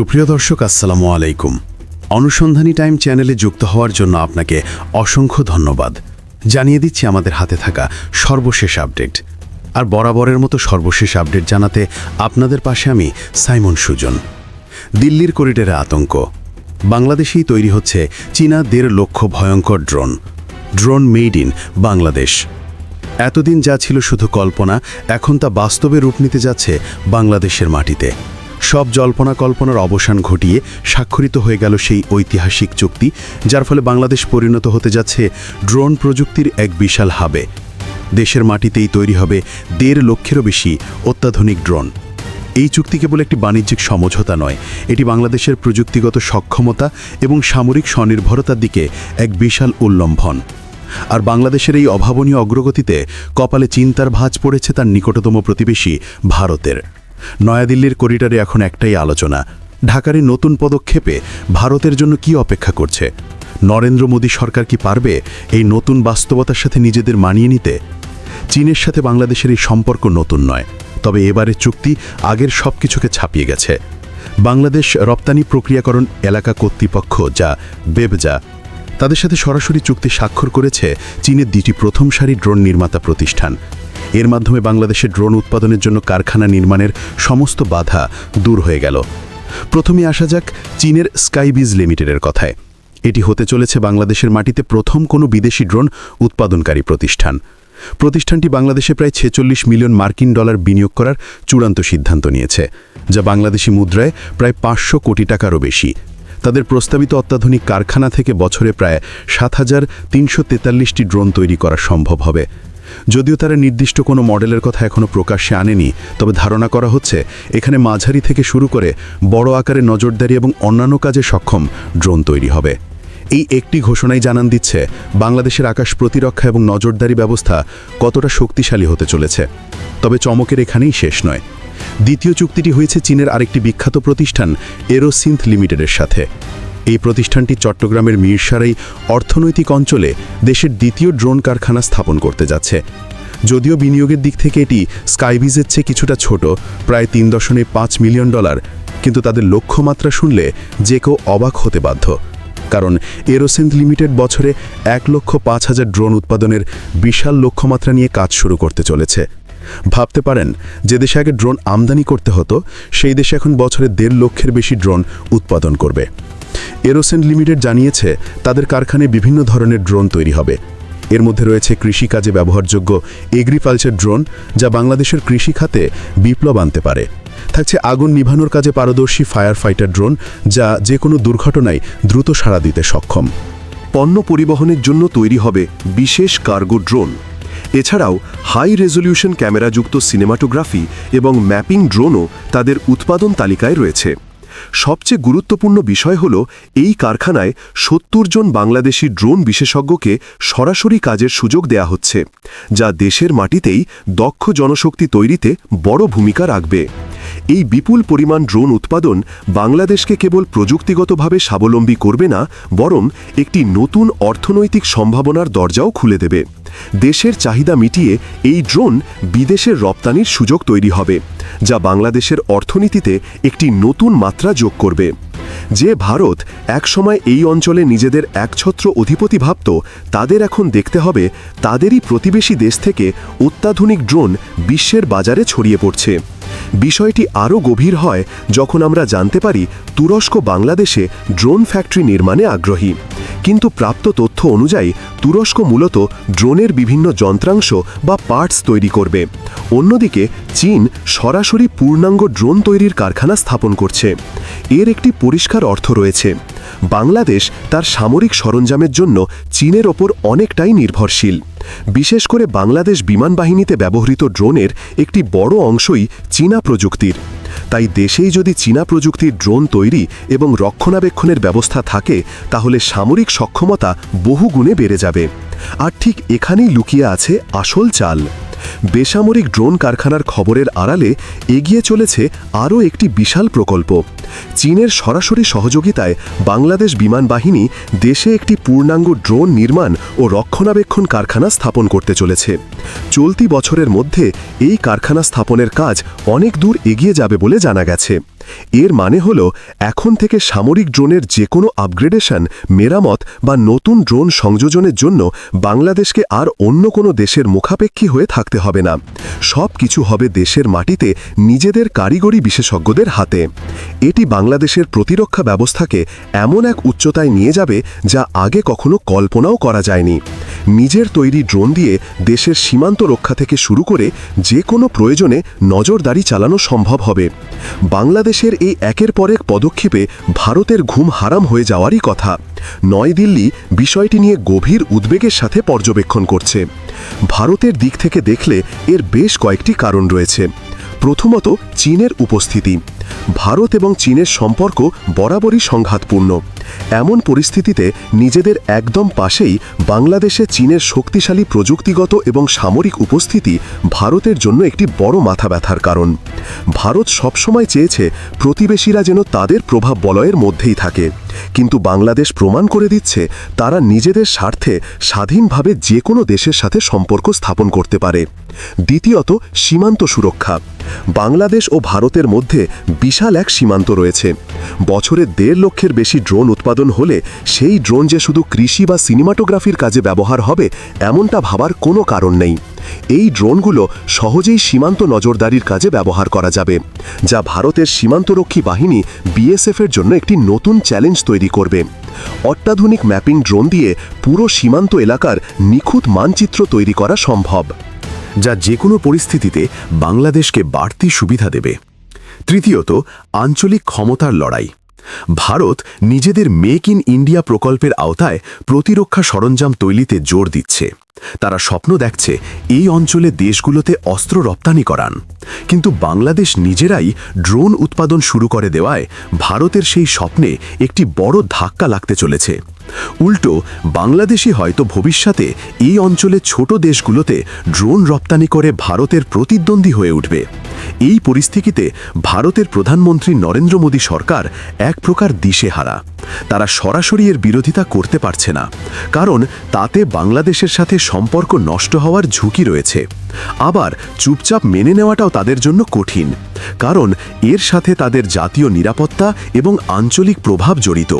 সুপ্রিয় দর্শক, আসসালামু আলাইকুম। অনুসন্ধানী টাইম চ্যানেলে যুক্ত হওয়ার জন্য আপনাকে অসংখ্য ধন্যবাদ। জানিয়ে দিচ্ছি আমাদের হাতে থাকা সর্বশেষ আপডেট। আর বরাবরের মতো সর্বশেষ আপডেট জানাতে আপনাদের পাশে আমি সাইমন সুজন। দিল্লির করিডোরে আতঙ্ক। বাংলাদেশেই তৈরি হচ্ছে চীনা দেড় লক্ষ ভয়ঙ্কর drone. Drone made in Bangladesh. এতদিন যা ছিল শুধু কল্পনা, এখন তা বাস্তবে রূপ নিতে যাচ্ছে বাংলাদেশের মাটিতে। সব জল্পনা কল্পনার অবসান ঘটিয়ে স্বাক্ষরিত হয়ে গেল সেই ঐতিহাসিক চুক্তি, যার ফলে বাংলাদেশ পরিণত হতে যাচ্ছে ড্রোন প্রযুক্তির এক বিশাল হাবে। দেশের মাটিতেই তৈরি হবে দেড় লক্ষেরও বেশি অত্যাধুনিক ড্রোন। এই চুক্তি কেবল একটি বাণিজ্যিক সমঝোতা নয়, এটি বাংলাদেশের প্রযুক্তিগত সক্ষমতা এবং সামরিক স্বনির্ভরতার দিকে এক বিশাল উল্লম্ভন। আর বাংলাদেশের এই অভাবনীয় অগ্রগতিতে কপালে চিন্তার ভাঁজ পড়েছে তার নিকটতম প্রতিবেশী ভারতের। নয়াদিল্লির করিডোরে এখন একটাই আলোচনা, ঢাকার নতুন পদক্ষেপে ভারতের জন্য কি অপেক্ষা করছে? নরেন্দ্র মোদী সরকার কি পারবে এই নতুন বাস্তবতার সাথে নিজেদের মানিয়ে নিতে? চীনের সাথে বাংলাদেশের এই সম্পর্ক নতুন নয়, তবে এবারের চুক্তি আগের সব কিছুকে ছাপিয়ে গেছে। বাংলাদেশ রপ্তানি প্রক্রিয়াকরণ এলাকা কর্তৃপক্ষ যা বেবজা তাদের সাথে সরাসরি চুক্তি স্বাক্ষর করেছে চীনের দুটি প্রথম সারি ড্রোন নির্মাতা প্রতিষ্ঠান। এর মাধ্যমে বাংলাদেশে ড্রোন উৎপাদনের জন্য কারখানা নির্মাণের সমস্ত বাধা দূর হয়ে গেল। প্রথমে আসা যাক চীনের স্কাইবিজ লিমিটেডের কথায়। এটি হতে চলেছে বাংলাদেশের মাটিতে প্রথম কোনো বিদেশি ড্রোন উৎপাদনকারী প্রতিষ্ঠান। প্রতিষ্ঠানটি বাংলাদেশে প্রায় ছেচল্লিশ মিলিয়ন মার্কিন ডলার বিনিয়োগ করার চূড়ান্ত সিদ্ধান্ত নিয়েছে, যা বাংলাদেশি মুদ্রায় প্রায় পাঁচশো কোটি টাকারও বেশি। তাদের প্রস্তাবিত অত্যাধুনিক কারখানা থেকে বছরে প্রায় সাত হাজার তিনশো ড্রোন তৈরি করা সম্ভব হবে। যদিও তারা নির্দিষ্ট কোনো মডেলের কথা এখনও প্রকাশ্যে আনেনি, তবে ধারণা করা হচ্ছে এখানে মাঝারি থেকে শুরু করে বড় আকারে নজরদারি এবং অন্যান্য কাজে সক্ষম ড্রোন তৈরি হবে। এই একটি ঘোষণাই জানান দিচ্ছে, বাংলাদেশের আকাশ প্রতিরক্ষা এবং নজরদারি ব্যবস্থা কতটা শক্তিশালী হতে চলেছে। তবে চমকের এখানেই শেষ নয়। দ্বিতীয় চুক্তিটি হয়েছে চীনের আরেকটি বিখ্যাত প্রতিষ্ঠান এরোসিন্থ লিমিটেডের সাথে। এই প্রতিষ্ঠানটি চট্টগ্রামের মিরসারাই অর্থনৈতিক অঞ্চলে দেশের দ্বিতীয় ড্রোন কারখানা স্থাপন করতে যাচ্ছে। যদিও বিনিয়োগের দিক থেকে এটি স্কাইভিজের চেয়ে কিছুটা ছোট, প্রায় তিন দশমিক পাঁচ মিলিয়ন ডলার, কিন্তু তাদের লক্ষ্যমাত্রা শুনলে যে কেউ অবাক হতে বাধ্য। কারণ এরোসেন্থ লিমিটেড বছরে এক লক্ষ পাঁচ হাজার ড্রোন উৎপাদনের বিশাল লক্ষ্যমাত্রা নিয়ে কাজ শুরু করতে চলেছে। ভাবতে পারেন, যে দেশে আগে ড্রোন আমদানি করতে হতো, সেই দেশে এখন বছরে দেড় লক্ষের বেশি ড্রোন উৎপাদন করবে। এরোসেন্ট লিমিটেড জানিয়েছে, তাদের কারখানায় বিভিন্ন ধরনের ড্রোন তৈরি হবে। এর মধ্যে রয়েছে কৃষিকাজে ব্যবহারযোগ্য এগ্রিকালচার ড্রোন যা বাংলাদেশের কৃষি খাতে বিপ্লব আনতে পারে। থাকছে আগুন নিভানোর কাজে পারদর্শী ফায়ার ফাইটার ড্রোন যা যে কোনো দুর্ঘটনায় দ্রুত সাড়া দিতে সক্ষম। পণ্য পরিবহনের জন্য তৈরি হবে বিশেষ কার্গো ড্রোন। এছাড়াও হাই রেজলিউশন ক্যামেরাযুক্ত সিনেমাটোগ্রাফি এবং ম্যাপিং ড্রোনও তাদের উৎপাদন তালিকায় রয়েছে। সবচেয়ে গুরুত্বপূর্ণ বিষয় হল, এই কারখানায় সত্তর জন বাংলাদেশি ড্রোন বিশেষজ্ঞকে সরাসরি কাজের সুযোগ দেয়া হচ্ছে, যা দেশের মাটিতেই দক্ষ জনশক্তি তৈরিতে বড় ভূমিকা রাখবে। এই বিপুল পরিমাণ ড্রোন উৎপাদন বাংলাদেশকে কেবল প্রযুক্তিগতভাবে স্বাবলম্বী করবে না, বরং একটি নতুন অর্থনৈতিক সম্ভাবনার দরজাও খুলে দেবে। দেশের চাহিদা মিটিয়ে এই ড্রোন বিদেশের রপ্তানির সুযোগ তৈরি হবে, যা বাংলাদেশের অর্থনীতিতে একটি নতুন মাত্রা যোগ করবে। যে ভারত একসময় এই অঞ্চলে নিজেদের একছত্র অধিপতি ভাবত, তাদের এখন দেখতে হবে তাদেরই প্রতিবেশী দেশ থেকে অত্যাধুনিক ড্রোন বিশ্বের বাজারে ছড়িয়ে পড়ছে। বিষয়টি আরও গভীর হয় যখন আমরা জানতে পারি তুরস্ক বাংলাদেশে ড্রোন ফ্যাক্টরি নির্মাণে আগ্রহী। কিন্তু প্রাপ্ত তথ্য অনুযায়ী, তুরস্ক মূলত ড্রোনের বিভিন্ন যন্ত্রাংশ বা পার্টস তৈরি করবে। অন্যদিকে, চীন সরাসরি পূর্ণাঙ্গ ড্রোন তৈরির কারখানা স্থাপন করছে। এর একটি পরিষ্কার অর্থ রয়েছে। বাংলাদেশ তার সামরিক সরঞ্জামের জন্য চীনের ওপর অনেকটাই নির্ভরশীল। বিশেষ করে বাংলাদেশ বিমান বাহিনীতে ব্যবহৃত ড্রোনের একটি বড় অংশই চীনা প্রযুক্তির। তাই দেশেই যদি চীনা প্রযুক্তির ড্রোন তৈরি এবং রক্ষণাবেক্ষণের ব্যবস্থা থাকে, তাহলে সামরিক সক্ষমতা বহুগুণে বেড়ে যাবে। আর ঠিক এখানেই লুকিয়ে আছে আসল চাল। বেসামরিক ড্রোন কারখানার খবরের আড়ালে এগিয়ে চলেছে আরও একটি বিশাল প্রকল্প। চীনের সরাসরি সহযোগিতায় বাংলাদেশ বিমান বাহিনী দেশে একটি পূর্ণাঙ্গ ড্রোন নির্মাণ ও রক্ষণাবেক্ষণ কারখানা স্থাপন করতে চলেছে। চলতি বছরের মধ্যে এই কারখানা স্থাপনের কাজ অনেক দূর এগিয়ে যাবে বলে জানা গেছে। এর মানে হল, এখন থেকে সামরিক ড্রোনের যে কোনো আপগ্রেডেশন, মেরামত বা নতুন ড্রোন সংযোজনের জন্য বাংলাদেশকে আর অন্য কোনো দেশের মুখাপেক্ষী হয়ে থাকতে হবে না। সব কিছু হবে দেশের মাটিতে নিজেদের কারিগরি বিশেষজ্ঞদের হাতে। এটি বাংলাদেশের প্রতিরক্ষা ব্যবস্থাকে এমন এক উচ্চতায় নিয়ে যাবে যা আগে কখনো কল্পনাও করা যায়নি। নিজের তৈরি ড্রোন দিয়ে দেশের সীমান্ত রক্ষা থেকে শুরু করে যে কোনো প্রয়োজনে নজরদারি চালানো সম্ভব হবে। বাংলাদেশের এই একের পর এক পদক্ষেপে ভারতের ঘুম হারাম হয়ে যাওয়ারই কথা। নয়দিল্লি বিষয়টি নিয়ে গভীর উদ্বেগের সাথে পর্যবেক্ষণ করছে। ভারতের দিক থেকে দেখলে এর বেশ কয়েকটি কারণ রয়েছে। প্রথমত, চীনের উপস্থিতি। ভারত এবং চীনের সম্পর্ক বরাবরই সংঘাতপূর্ণ। এমন পরিস্থিতিতে নিজেদের একদম পাশেই বাংলাদেশে চীনের শক্তিশালী প্রযুক্তিগত এবং সামরিক উপস্থিতি ভারতের জন্য একটি বড় মাথা ব্যথার কারণ। ভারত সবসময় চেয়েছে প্রতিবেশীরা যেন তাদের প্রভাব বলয়ের মধ্যেই থাকে। কিন্তু বাংলাদেশ প্রমাণ করে দিচ্ছে, তারা নিজেদের স্বার্থে স্বাধীনভাবে যে কোনো দেশের সাথে সম্পর্ক স্থাপন করতে পারে। দ্বিতীয়ত, সীমান্ত সুরক্ষা। বাংলাদেশ ও ভারতের মধ্যে বিশাল এক সীমান্ত রয়েছে। বছরে দেড় লক্ষের বেশি ড্রোন উৎপাদন হলে সেই ড্রোন যে শুধু কৃষি বা সিনেমাটোগ্রাফির কাজে ব্যবহার হবে, এমনটা ভাবার কোনো কারণ নেই। এই ড্রোনগুলো সহজেই সীমান্ত নজরদারির কাজে ব্যবহার করা যাবে, যা ভারতের সীমান্তরক্ষী বাহিনী বিএসএফের জন্য একটি নতুন চ্যালেঞ্জ তৈরি করবে। অত্যাধুনিক ম্যাপিং ড্রোন দিয়ে পুরো সীমান্ত এলাকার নিখুঁত মানচিত্র তৈরি করা সম্ভব। যা যে কোনো পরিস্থিতিতে বাংলাদেশকে বাড়তি সুবিধা দেবে। তৃতীয়ত, আঞ্চলিক ক্ষমতার লড়াই। ভারত নিজেদের মেক ইন ইন্ডিয়া প্রকল্পের আওতায় প্রতিরক্ষা সরঞ্জাম তৈরিতে জোর দিচ্ছে। তারা স্বপ্ন দেখছে এই অঞ্চলে দেশগুলোতে অস্ত্র রপ্তানি করান। কিন্তু বাংলাদেশ নিজেরাই ড্রোন উৎপাদন শুরু করে দেওয়ায় ভারতের সেই স্বপ্নে একটি বড় ধাক্কা লাগতে চলেছে। উল্টো, বাংলাদেশই হয়তো ভবিষ্যতে এই অঞ্চলে ছোট দেশগুলোতে ড্রোন রপ্তানি করে ভারতের প্রতিদ্বন্দ্বী হয়ে উঠবে। এই পরিস্থিতিতে ভারতের প্রধানমন্ত্রী নরেন্দ্র মোদী সরকার এক প্রকার দিশেহারা। তারা সরাসরি এর বিরোধিতা করতে পারছে না, কারণ তাতে বাংলাদেশের সাথে সম্পর্ক নষ্ট হওয়ার ঝুঁকি রয়েছে। আবার চুপচাপ মেনে নেওয়াটাও তাদের জন্য কঠিন, কারণ এর সাথে তাদের জাতীয় নিরাপত্তা এবং আঞ্চলিক প্রভাব জড়িত।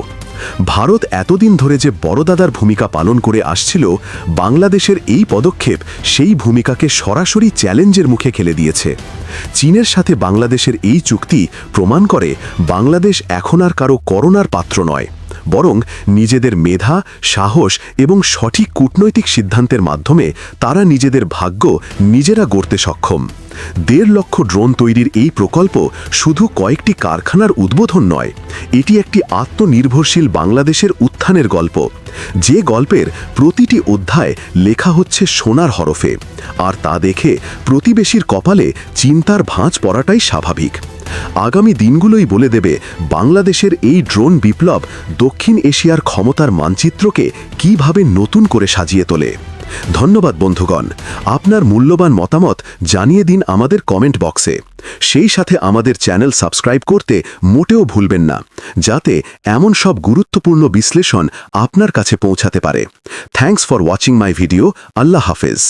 ভারত এতদিন ধরে যে বড়দাদার ভূমিকা পালন করে আসছিল, বাংলাদেশের এই পদক্ষেপ সেই ভূমিকাকে সরাসরি চ্যালেঞ্জের মুখে খেলে দিয়েছে। চীনের সাথে বাংলাদেশের এই চুক্তি প্রমাণ করে বাংলাদেশ এখন আর কারও করোনার পাত্র নয়। বরং নিজেদের মেধা, সাহস এবং সঠিক কূটনৈতিক সিদ্ধান্তের মাধ্যমে তারা নিজেদের ভাগ্য নিজেরা গড়তে সক্ষম। দেড় লক্ষ ড্রোন তৈরির এই প্রকল্প শুধু কয়েকটি কারখানার উদ্বোধন নয়, এটি একটি আত্মনির্ভরশীল বাংলাদেশের উত্থানের গল্প। যে গল্পের প্রতিটি অধ্যায় লেখা হচ্ছে সোনার হরফে, আর তা দেখে প্রতিবেশীর কপালে চিন্তার ভাঁজ পড়াটাই স্বাভাবিক। আগামী দিনগুলোই বলে দেবে বাংলাদেশের এই ড্রোন বিপ্লব দক্ষিণ এশিয়ার ক্ষমতার মানচিত্রকে কীভাবে নতুন করে সাজিয়ে তোলে। ধন্যবাদ বন্ধুগণ। আপনার মূল্যবান মতামত জানিয়ে দিন আমাদের কমেন্ট বক্সে। সেই সাথে আমাদের চ্যানেল সাবস্ক্রাইব করতে মোটেও ভুলবেন না, যাতে এমন সব গুরুত্বপূর্ণ বিশ্লেষণ আপনার কাছে পৌঁছাতে পারে। Thanks for watching my video. আল্লাহ হাফেজ।